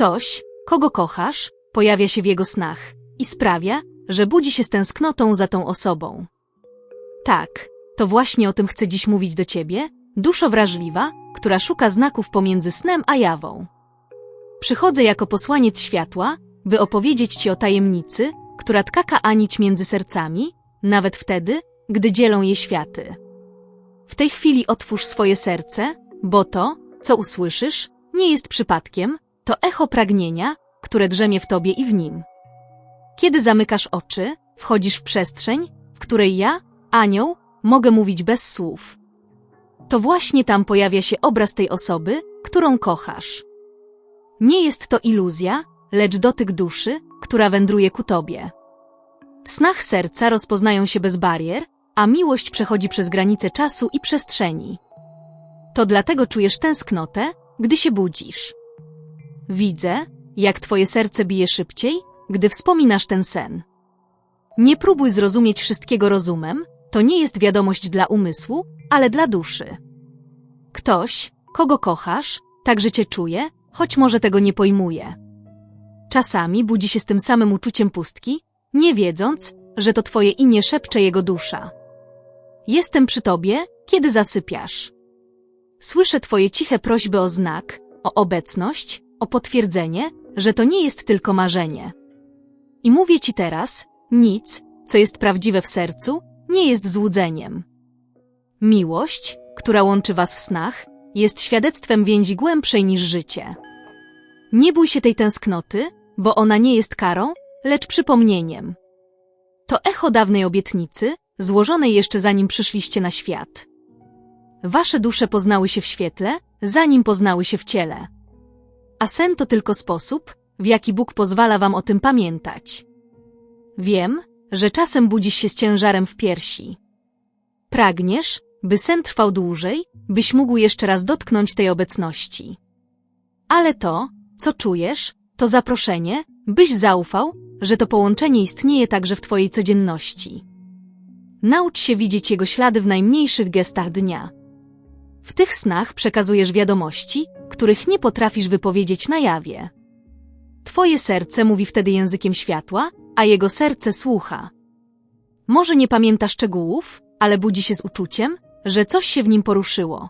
Ktoś, kogo kochasz, pojawia się w jego snach i sprawia, że budzi się z tęsknotą za tą osobą. Tak, to właśnie o tym chcę dziś mówić do ciebie, duszo wrażliwa, która szuka znaków pomiędzy snem a jawą. Przychodzę jako posłaniec światła, by opowiedzieć ci o tajemnicy, która tkaka anić między sercami, nawet wtedy, gdy dzielą je światy. W tej chwili otwórz swoje serce, bo to, co usłyszysz, nie jest przypadkiem, to echo pragnienia, które drzemie w tobie i w nim. Kiedy zamykasz oczy, wchodzisz w przestrzeń, w której ja, anioł, mogę mówić bez słów. To właśnie tam pojawia się obraz tej osoby, którą kochasz. Nie jest to iluzja, lecz dotyk duszy, która wędruje ku tobie. W snach serca rozpoznają się bez barier, a miłość przechodzi przez granice czasu i przestrzeni. To dlatego czujesz tęsknotę, gdy się budzisz. Widzę, jak twoje serce bije szybciej, gdy wspominasz ten sen. Nie próbuj zrozumieć wszystkiego rozumem, to nie jest wiadomość dla umysłu, ale dla duszy. Ktoś, kogo kochasz, także cię czuje, choć może tego nie pojmuje. Czasami budzi się z tym samym uczuciem pustki, nie wiedząc, że to twoje imię szepcze jego dusza. Jestem przy tobie, kiedy zasypiasz. Słyszę twoje ciche prośby o znak, o obecność, o potwierdzenie, że to nie jest tylko marzenie. I mówię ci teraz, nic, co jest prawdziwe w sercu, nie jest złudzeniem. Miłość, która łączy was w snach, jest świadectwem więzi głębszej niż życie. Nie bój się tej tęsknoty, bo ona nie jest karą, lecz przypomnieniem. To echo dawnej obietnicy, złożonej jeszcze zanim przyszliście na świat. Wasze dusze poznały się w świetle, zanim poznały się w ciele. A sen to tylko sposób, w jaki Bóg pozwala wam o tym pamiętać. Wiem, że czasem budzisz się z ciężarem w piersi. Pragniesz, by sen trwał dłużej, byś mógł jeszcze raz dotknąć tej obecności. Ale to, co czujesz, to zaproszenie, byś zaufał, że to połączenie istnieje także w twojej codzienności. Naucz się widzieć jego ślady w najmniejszych gestach dnia. W tych snach przekazujesz wiadomości, których nie potrafisz wypowiedzieć na jawie. Twoje serce mówi wtedy językiem światła, a jego serce słucha. Może nie pamięta szczegółów, ale budzi się z uczuciem, że coś się w nim poruszyło.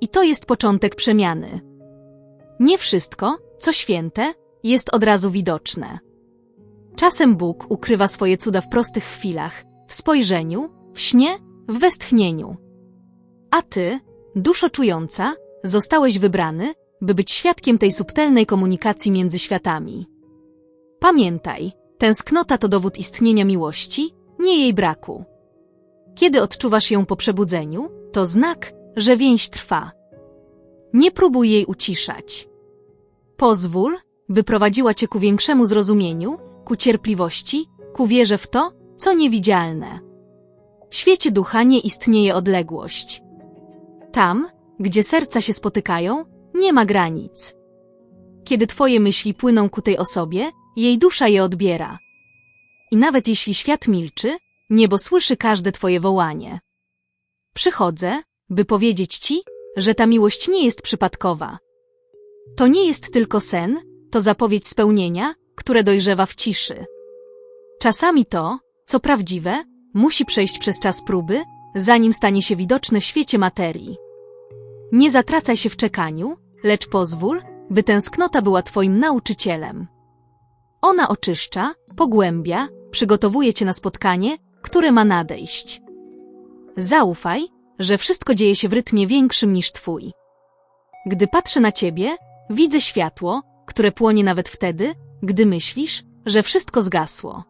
I to jest początek przemiany. Nie wszystko, co święte, jest od razu widoczne. Czasem Bóg ukrywa swoje cuda w prostych chwilach, w spojrzeniu, w śnie, w westchnieniu. A ty, duszo czująca, zostałeś wybrany, by być świadkiem tej subtelnej komunikacji między światami. Pamiętaj, tęsknota to dowód istnienia miłości, nie jej braku. Kiedy odczuwasz ją po przebudzeniu, to znak, że więź trwa. Nie próbuj jej uciszać. Pozwól, by prowadziła cię ku większemu zrozumieniu, ku cierpliwości, ku wierze w to, co niewidzialne. W świecie ducha nie istnieje odległość. Tam, gdzie serca się spotykają, nie ma granic. Kiedy twoje myśli płyną ku tej osobie, jej dusza je odbiera. I nawet jeśli świat milczy, niebo słyszy każde twoje wołanie. Przychodzę, by powiedzieć ci, że ta miłość nie jest przypadkowa. To nie jest tylko sen, to zapowiedź spełnienia, które dojrzewa w ciszy. Czasami to, co prawdziwe, musi przejść przez czas próby, zanim stanie się widoczne w świecie materii. Nie zatracaj się w czekaniu, lecz pozwól, by tęsknota była Twoim nauczycielem. Ona oczyszcza, pogłębia, przygotowuje Cię na spotkanie, które ma nadejść. Zaufaj, że wszystko dzieje się w rytmie większym niż Twój. Gdy patrzę na Ciebie, widzę światło, które płonie nawet wtedy, gdy myślisz, że wszystko zgasło.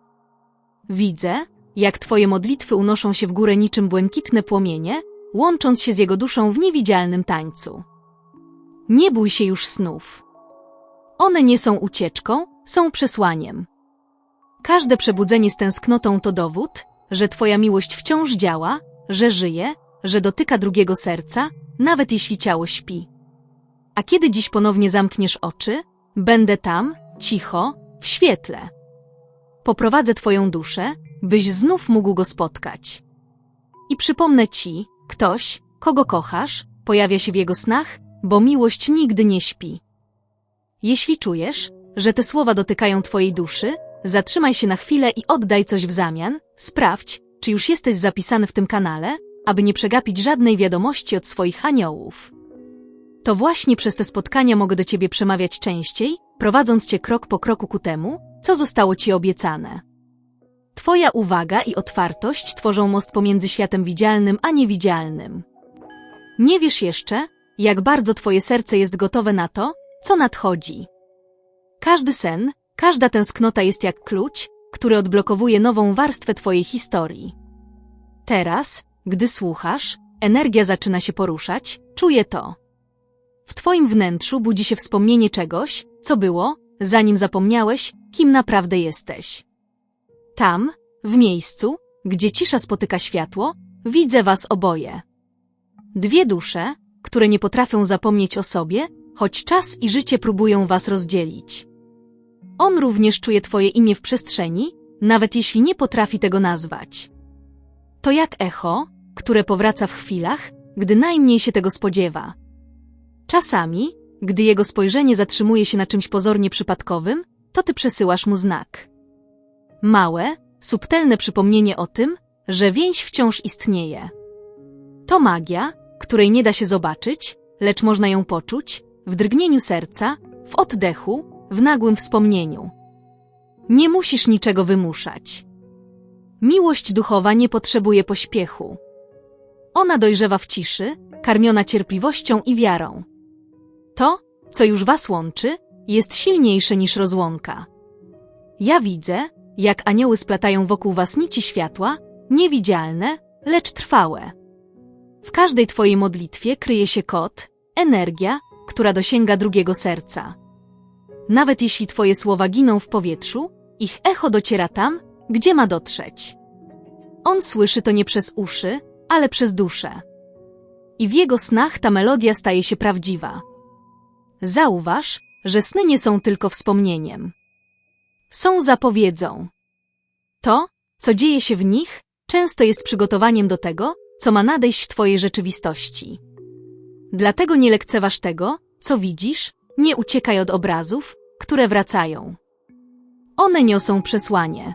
Widzę, jak Twoje modlitwy unoszą się w górę niczym błękitne płomienie, łącząc się z jego duszą w niewidzialnym tańcu. Nie bój się już snów. One nie są ucieczką, są przesłaniem. Każde przebudzenie z tęsknotą to dowód, że Twoja miłość wciąż działa, że żyje, że dotyka drugiego serca, nawet jeśli ciało śpi. A kiedy dziś ponownie zamkniesz oczy, będę tam, cicho, w świetle. Poprowadzę Twoją duszę, byś znów mógł go spotkać. I przypomnę Ci, ktoś, kogo kochasz, pojawia się w jego snach, bo miłość nigdy nie śpi. Jeśli czujesz, że te słowa dotykają twojej duszy, zatrzymaj się na chwilę i oddaj coś w zamian. Sprawdź, czy już jesteś zapisany w tym kanale, aby nie przegapić żadnej wiadomości od swoich aniołów. To właśnie przez te spotkania mogę do ciebie przemawiać częściej, prowadząc cię krok po kroku ku temu, co zostało ci obiecane. Twoja uwaga i otwartość tworzą most pomiędzy światem widzialnym a niewidzialnym. Nie wiesz jeszcze, jak bardzo twoje serce jest gotowe na to, co nadchodzi. Każdy sen, każda tęsknota jest jak klucz, który odblokowuje nową warstwę twojej historii. Teraz, gdy słuchasz, energia zaczyna się poruszać, czuję to. W twoim wnętrzu budzi się wspomnienie czegoś, co było, zanim zapomniałeś, kim naprawdę jesteś. Tam, w miejscu, gdzie cisza spotyka światło, widzę was oboje. Dwie dusze, które nie potrafią zapomnieć o sobie, choć czas i życie próbują was rozdzielić. On również czuje twoje imię w przestrzeni, nawet jeśli nie potrafi tego nazwać. To jak echo, które powraca w chwilach, gdy najmniej się tego spodziewa. Czasami, gdy jego spojrzenie zatrzymuje się na czymś pozornie przypadkowym, to ty przesyłasz mu znak. Małe, subtelne przypomnienie o tym, że więź wciąż istnieje. To magia, której nie da się zobaczyć, lecz można ją poczuć w drgnieniu serca, w oddechu, w nagłym wspomnieniu. Nie musisz niczego wymuszać. Miłość duchowa nie potrzebuje pośpiechu. Ona dojrzewa w ciszy, karmiona cierpliwością i wiarą. To, co już was łączy, jest silniejsze niż rozłąka. Ja widzę, jak anioły splatają wokół was nici światła, niewidzialne, lecz trwałe. W każdej twojej modlitwie kryje się kod, energia, która dosięga drugiego serca. Nawet jeśli twoje słowa giną w powietrzu, ich echo dociera tam, gdzie ma dotrzeć. On słyszy to nie przez uszy, ale przez duszę. I w jego snach ta melodia staje się prawdziwa. Zauważ, że sny nie są tylko wspomnieniem. Są zapowiedzą. To, co dzieje się w nich, często jest przygotowaniem do tego, co ma nadejść w Twojej rzeczywistości. Dlatego nie lekceważ tego, co widzisz, nie uciekaj od obrazów, które wracają. One niosą przesłanie.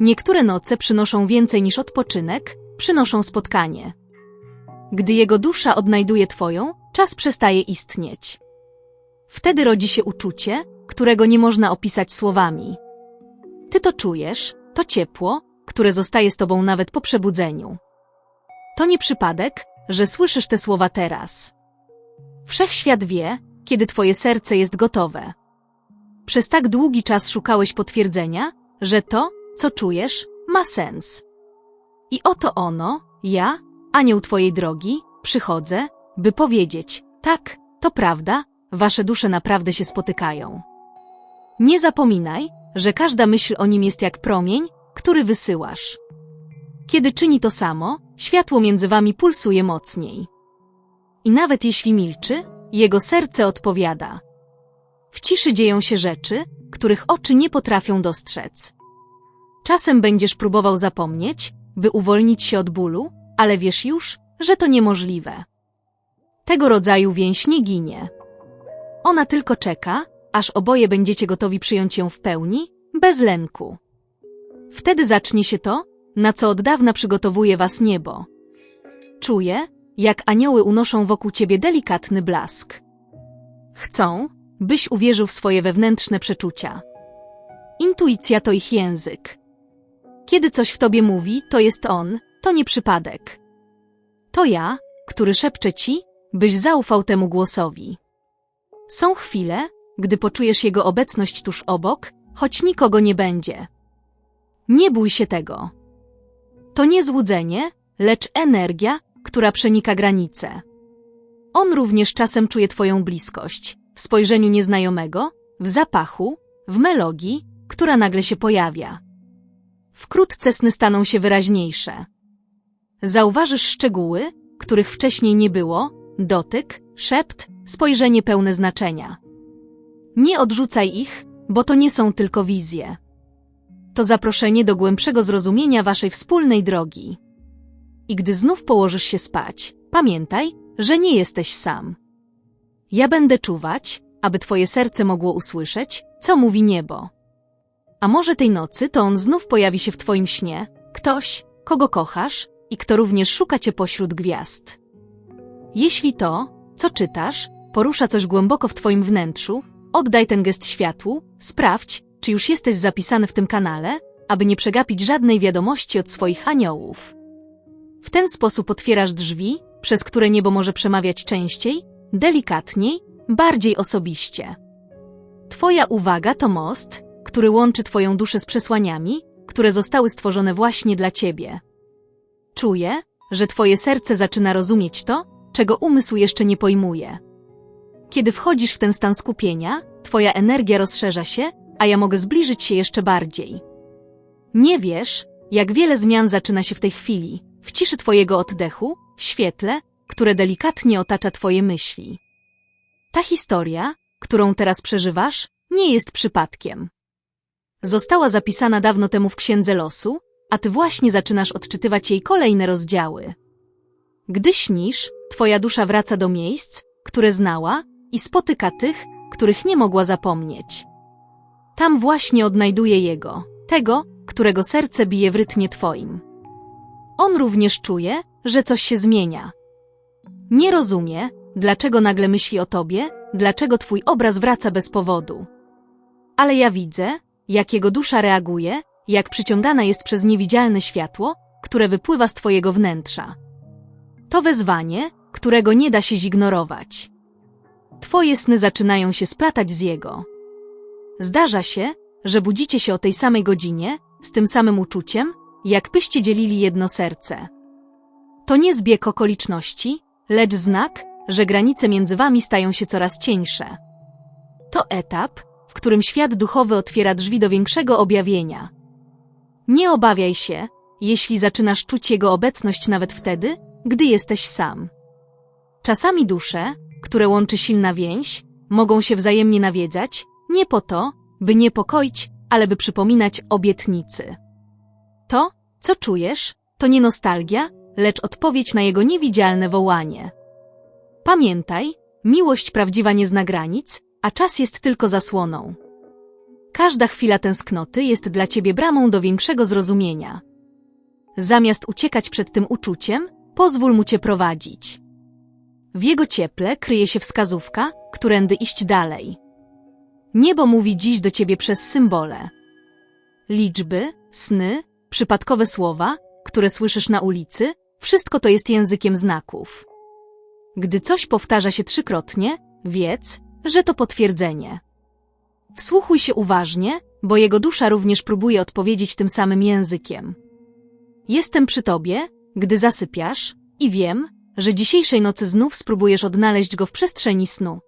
Niektóre noce przynoszą więcej niż odpoczynek, przynoszą spotkanie. Gdy jego dusza odnajduje Twoją, czas przestaje istnieć. Wtedy rodzi się uczucie, którego nie można opisać słowami. Ty to czujesz, to ciepło, które zostaje z tobą nawet po przebudzeniu. To nie przypadek, że słyszysz te słowa teraz. Wszechświat wie, kiedy twoje serce jest gotowe. Przez tak długi czas szukałeś potwierdzenia, że to, co czujesz, ma sens. I oto ono, ja, anioł twojej drogi, przychodzę, by powiedzieć, tak, to prawda, wasze dusze naprawdę się spotykają. Nie zapominaj, że każda myśl o nim jest jak promień, który wysyłasz. Kiedy czyni to samo, światło między wami pulsuje mocniej. I nawet jeśli milczy, jego serce odpowiada. W ciszy dzieją się rzeczy, których oczy nie potrafią dostrzec. Czasem będziesz próbował zapomnieć, by uwolnić się od bólu, ale wiesz już, że to niemożliwe. Tego rodzaju więź nie ginie. Ona tylko czeka, aż oboje będziecie gotowi przyjąć ją w pełni, bez lęku. Wtedy zacznie się to, na co od dawna przygotowuje was niebo. Czuję, jak anioły unoszą wokół ciebie delikatny blask. Chcą, byś uwierzył w swoje wewnętrzne przeczucia. Intuicja to ich język. Kiedy coś w tobie mówi, to jest on, to nie przypadek. To ja, który szepcze ci, byś zaufał temu głosowi. Są chwile, gdy poczujesz jego obecność tuż obok, choć nikogo nie będzie. Nie bój się tego. To nie złudzenie, lecz energia, która przenika granice. On również czasem czuje Twoją bliskość, w spojrzeniu nieznajomego, w zapachu, w melodii, która nagle się pojawia. Wkrótce sny staną się wyraźniejsze. Zauważysz szczegóły, których wcześniej nie było, dotyk, szept, spojrzenie pełne znaczenia. Nie odrzucaj ich, bo to nie są tylko wizje. To zaproszenie do głębszego zrozumienia waszej wspólnej drogi. I gdy znów położysz się spać, pamiętaj, że nie jesteś sam. Ja będę czuwać, aby twoje serce mogło usłyszeć, co mówi niebo. A może tej nocy to on znów pojawi się w twoim śnie, ktoś, kogo kochasz i kto również szuka cię pośród gwiazd. Jeśli to, co czytasz, porusza coś głęboko w twoim wnętrzu, oddaj ten gest światłu, sprawdź, czy już jesteś zapisany w tym kanale, aby nie przegapić żadnej wiadomości od swoich aniołów. W ten sposób otwierasz drzwi, przez które niebo może przemawiać częściej, delikatniej, bardziej osobiście. Twoja uwaga to most, który łączy Twoją duszę z przesłaniami, które zostały stworzone właśnie dla Ciebie. Czuję, że Twoje serce zaczyna rozumieć to, czego umysł jeszcze nie pojmuje. Kiedy wchodzisz w ten stan skupienia, Twoja energia rozszerza się, a ja mogę zbliżyć się jeszcze bardziej. Nie wiesz, jak wiele zmian zaczyna się w tej chwili, w ciszy Twojego oddechu, w świetle, które delikatnie otacza Twoje myśli. Ta historia, którą teraz przeżywasz, nie jest przypadkiem. Została zapisana dawno temu w Księdze Losu, a ty właśnie zaczynasz odczytywać jej kolejne rozdziały. Gdy śnisz, twoja dusza wraca do miejsc, które znała i spotyka tych, których nie mogła zapomnieć. Tam właśnie odnajduje jego, tego, którego serce bije w rytmie twoim. On również czuje, że coś się zmienia. Nie rozumie, dlaczego nagle myśli o tobie, dlaczego twój obraz wraca bez powodu. Ale ja widzę, jak jego dusza reaguje, jak przyciągana jest przez niewidzialne światło, które wypływa z twojego wnętrza. To wezwanie, którego nie da się zignorować. Twoje sny zaczynają się splatać z jego. Zdarza się, że budzicie się o tej samej godzinie, z tym samym uczuciem, jakbyście dzielili jedno serce. To nie zbieg okoliczności, lecz znak, że granice między wami stają się coraz cieńsze. To etap, w którym świat duchowy otwiera drzwi do większego objawienia. Nie obawiaj się, jeśli zaczynasz czuć jego obecność nawet wtedy, gdy jesteś sam. Czasami dusze, które łączy silna więź, mogą się wzajemnie nawiedzać, nie po to, by niepokoić, ale by przypominać obietnicy. To, co czujesz, to nie nostalgia, lecz odpowiedź na jego niewidzialne wołanie. Pamiętaj, miłość prawdziwa nie zna granic, a czas jest tylko zasłoną. Każda chwila tęsknoty jest dla ciebie bramą do większego zrozumienia. Zamiast uciekać przed tym uczuciem, pozwól mu cię prowadzić. W jego cieple kryje się wskazówka, którędy iść dalej. Niebo mówi dziś do ciebie przez symbole. Liczby, sny, przypadkowe słowa, które słyszysz na ulicy, wszystko to jest językiem znaków. Gdy coś powtarza się trzykrotnie, wiedz, że to potwierdzenie. Wsłuchuj się uważnie, bo jego dusza również próbuje odpowiedzieć tym samym językiem. Jestem przy tobie, gdy zasypiasz i wiem, że dzisiejszej nocy znów spróbujesz odnaleźć go w przestrzeni snu.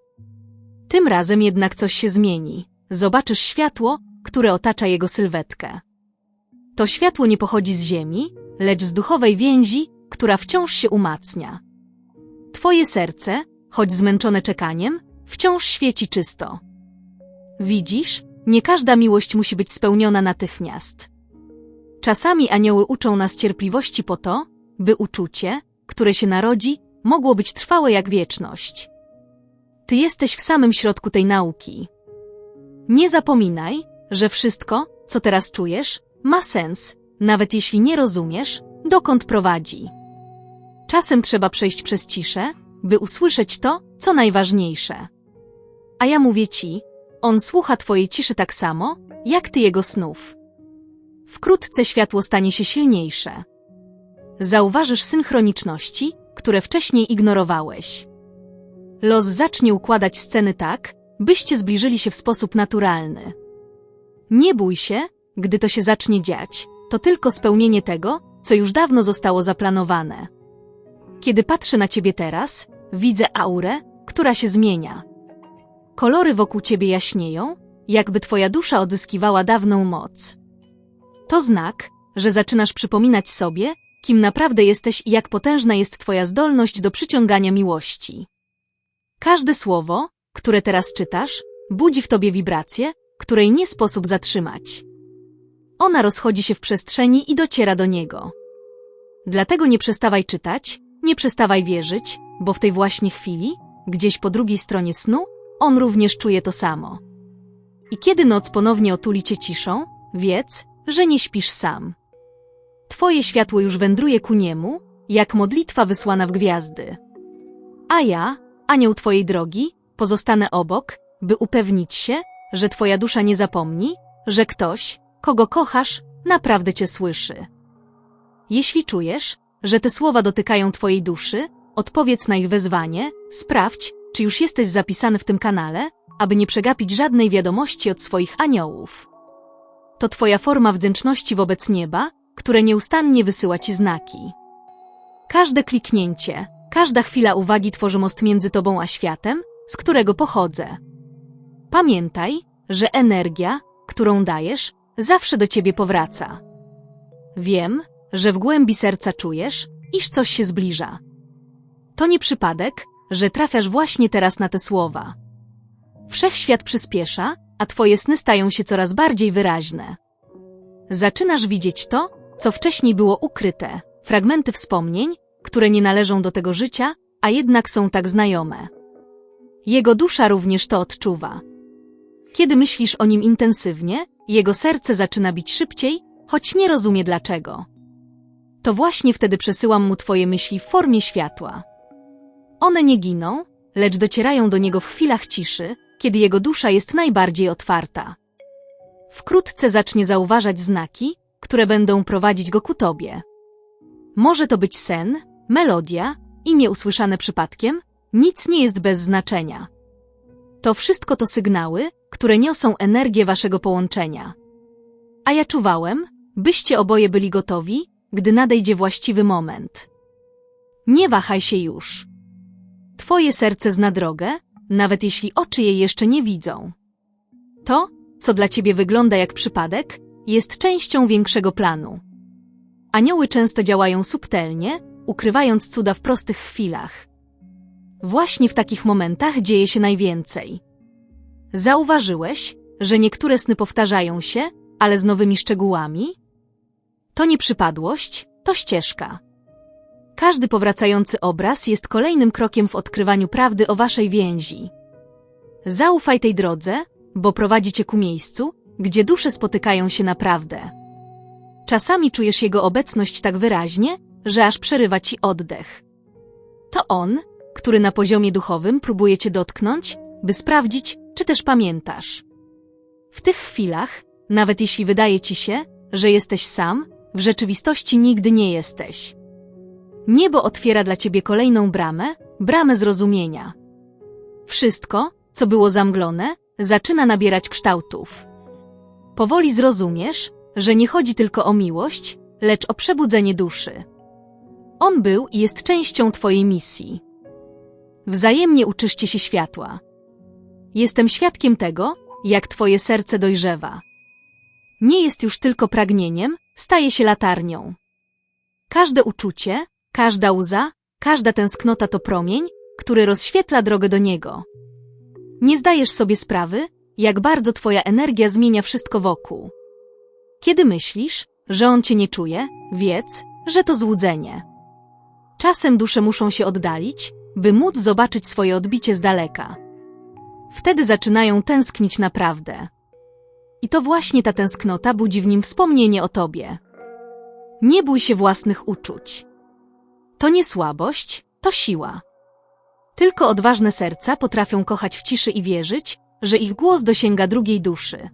Tym razem jednak coś się zmieni. Zobaczysz światło, które otacza jego sylwetkę. To światło nie pochodzi z ziemi, lecz z duchowej więzi, która wciąż się umacnia. Twoje serce, choć zmęczone czekaniem, wciąż świeci czysto. Widzisz, nie każda miłość musi być spełniona natychmiast. Czasami anioły uczą nas cierpliwości po to, by uczucie, które się narodzi, mogło być trwałe jak wieczność. Ty jesteś w samym środku tej nauki. Nie zapominaj, że wszystko, co teraz czujesz, ma sens, nawet jeśli nie rozumiesz, dokąd prowadzi. Czasem trzeba przejść przez ciszę, by usłyszeć to, co najważniejsze. A ja mówię ci, on słucha twojej ciszy tak samo, jak ty jego snów. Wkrótce światło stanie się silniejsze. Zauważysz synchroniczności, które wcześniej ignorowałeś. Los zacznie układać sceny tak, byście zbliżyli się w sposób naturalny. Nie bój się, gdy to się zacznie dziać, to tylko spełnienie tego, co już dawno zostało zaplanowane. Kiedy patrzę na ciebie teraz, widzę aurę, która się zmienia. Kolory wokół ciebie jaśnieją, jakby twoja dusza odzyskiwała dawną moc. To znak, że zaczynasz przypominać sobie, kim naprawdę jesteś i jak potężna jest twoja zdolność do przyciągania miłości. Każde słowo, które teraz czytasz, budzi w tobie wibrację, której nie sposób zatrzymać. Ona rozchodzi się w przestrzeni i dociera do niego. Dlatego nie przestawaj czytać, nie przestawaj wierzyć, bo w tej właśnie chwili, gdzieś po drugiej stronie snu, on również czuje to samo. I kiedy noc ponownie otuli cię ciszą, wiedz, że nie śpisz sam. Twoje światło już wędruje ku niemu, jak modlitwa wysłana w gwiazdy. A ja, anioł twojej drogi, pozostanę obok, by upewnić się, że twoja dusza nie zapomni, że ktoś, kogo kochasz, naprawdę cię słyszy. Jeśli czujesz, że te słowa dotykają twojej duszy, odpowiedz na ich wezwanie, sprawdź, czy już jesteś zapisany w tym kanale, aby nie przegapić żadnej wiadomości od swoich aniołów. To twoja forma wdzięczności wobec nieba, które nieustannie wysyła ci znaki. Każde kliknięcie, każda chwila uwagi tworzy most między tobą a światem, z którego pochodzę. Pamiętaj, że energia, którą dajesz, zawsze do ciebie powraca. Wiem, że w głębi serca czujesz, iż coś się zbliża. To nie przypadek, że trafiasz właśnie teraz na te słowa. Wszechświat przyspiesza, a twoje sny stają się coraz bardziej wyraźne. Zaczynasz widzieć to, co wcześniej było ukryte, fragmenty wspomnień, które nie należą do tego życia, a jednak są tak znajome. Jego dusza również to odczuwa. Kiedy myślisz o nim intensywnie, jego serce zaczyna bić szybciej, choć nie rozumie dlaczego. To właśnie wtedy przesyłam mu twoje myśli w formie światła. One nie giną, lecz docierają do niego w chwilach ciszy, kiedy jego dusza jest najbardziej otwarta. Wkrótce zacznie zauważać znaki, które będą prowadzić go ku tobie. Może to być sen, melodia, imię usłyszane przypadkiem, nic nie jest bez znaczenia. To wszystko to sygnały, które niosą energię waszego połączenia. A ja czuwałem, byście oboje byli gotowi, gdy nadejdzie właściwy moment. Nie wahaj się już. Twoje serce zna drogę, nawet jeśli oczy jej jeszcze nie widzą. To, co dla ciebie wygląda jak przypadek, jest częścią większego planu. Anioły często działają subtelnie, ukrywając cuda w prostych chwilach. Właśnie w takich momentach dzieje się najwięcej. Zauważyłeś, że niektóre sny powtarzają się, ale z nowymi szczegółami? To nie przypadłość, to ścieżka. Każdy powracający obraz jest kolejnym krokiem w odkrywaniu prawdy o waszej więzi. Zaufaj tej drodze, bo prowadzi cię ku miejscu, gdzie dusze spotykają się naprawdę. Czasami czujesz jego obecność tak wyraźnie, że aż przerywa ci oddech. To on, który na poziomie duchowym próbuje cię dotknąć, by sprawdzić, czy też pamiętasz. W tych chwilach, nawet jeśli wydaje ci się, że jesteś sam, w rzeczywistości nigdy nie jesteś. Niebo otwiera dla ciebie kolejną bramę, bramę zrozumienia. Wszystko, co było zamglone, zaczyna nabierać kształtów. Powoli zrozumiesz, że nie chodzi tylko o miłość, lecz o przebudzenie duszy. On był i jest częścią Twojej misji. Wzajemnie uczyście się światła. Jestem świadkiem tego, jak Twoje serce dojrzewa. Nie jest już tylko pragnieniem, staje się latarnią. Każde uczucie, każda łza, każda tęsknota to promień, który rozświetla drogę do niego. Nie zdajesz sobie sprawy, jak bardzo Twoja energia zmienia wszystko wokół. Kiedy myślisz, że on cię nie czuje, wiedz, że to złudzenie. Czasem dusze muszą się oddalić, by móc zobaczyć swoje odbicie z daleka. Wtedy zaczynają tęsknić naprawdę. I to właśnie ta tęsknota budzi w nim wspomnienie o tobie. Nie bój się własnych uczuć. To nie słabość, to siła. Tylko odważne serca potrafią kochać w ciszy i wierzyć, że ich głos dosięga drugiej duszy.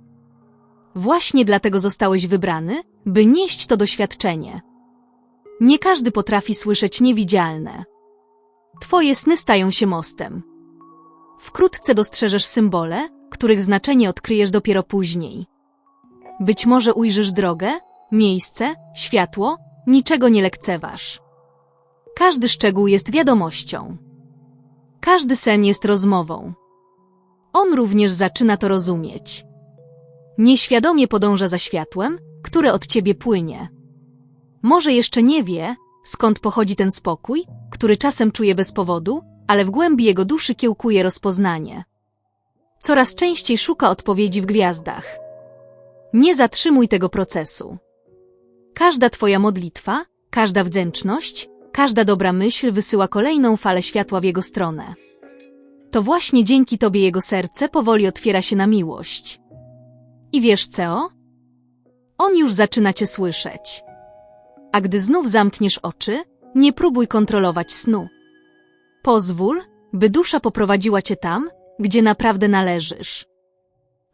Właśnie dlatego zostałeś wybrany, by nieść to doświadczenie. Nie każdy potrafi słyszeć niewidzialne. Twoje sny stają się mostem. Wkrótce dostrzeżesz symbole, których znaczenie odkryjesz dopiero później. Być może ujrzysz drogę, miejsce, światło, niczego nie lekceważ. Każdy szczegół jest wiadomością. Każdy sen jest rozmową. On również zaczyna to rozumieć. Nieświadomie podąża za światłem, które od ciebie płynie. Może jeszcze nie wie, skąd pochodzi ten spokój, który czasem czuje bez powodu, ale w głębi jego duszy kiełkuje rozpoznanie. Coraz częściej szuka odpowiedzi w gwiazdach. Nie zatrzymuj tego procesu. Każda twoja modlitwa, każda wdzięczność, każda dobra myśl wysyła kolejną falę światła w jego stronę. To właśnie dzięki tobie jego serce powoli otwiera się na miłość. I wiesz co? On już zaczyna cię słyszeć. A gdy znów zamkniesz oczy, nie próbuj kontrolować snu. Pozwól, by dusza poprowadziła cię tam, gdzie naprawdę należysz.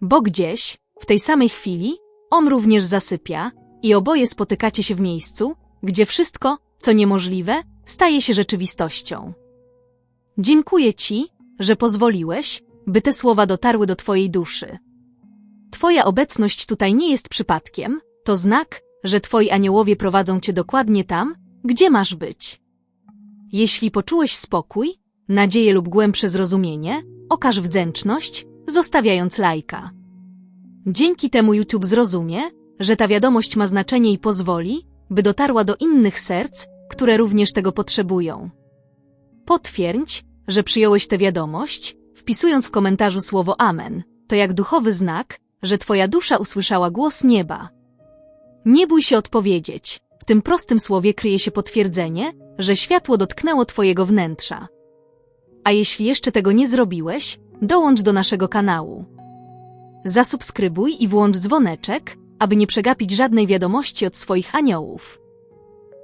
Bo gdzieś, w tej samej chwili, on również zasypia i oboje spotykacie się w miejscu, gdzie wszystko, co niemożliwe, staje się rzeczywistością. Dziękuję ci, że pozwoliłeś, by te słowa dotarły do twojej duszy. Twoja obecność tutaj nie jest przypadkiem, to znak, że twoi aniołowie prowadzą cię dokładnie tam, gdzie masz być. Jeśli poczułeś spokój, nadzieję lub głębsze zrozumienie, okaż wdzięczność, zostawiając lajka. Dzięki temu YouTube zrozumie, że ta wiadomość ma znaczenie i pozwoli, by dotarła do innych serc, które również tego potrzebują. Potwierdź, że przyjąłeś tę wiadomość, wpisując w komentarzu słowo Amen. To jak duchowy znak, że Twoja dusza usłyszała głos nieba. Nie bój się odpowiedzieć. W tym prostym słowie kryje się potwierdzenie, że światło dotknęło Twojego wnętrza. A jeśli jeszcze tego nie zrobiłeś, dołącz do naszego kanału. Zasubskrybuj i włącz dzwoneczek, aby nie przegapić żadnej wiadomości od swoich aniołów.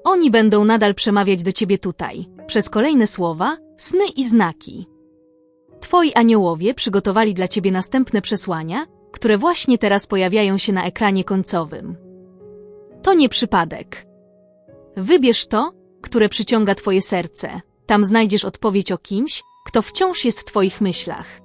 Oni będą nadal przemawiać do ciebie tutaj, przez kolejne słowa, sny i znaki. Twoi aniołowie przygotowali dla ciebie następne przesłania, które właśnie teraz pojawiają się na ekranie końcowym. To nie przypadek. Wybierz to, które przyciąga twoje serce. Tam znajdziesz odpowiedź o kimś, kto wciąż jest w twoich myślach.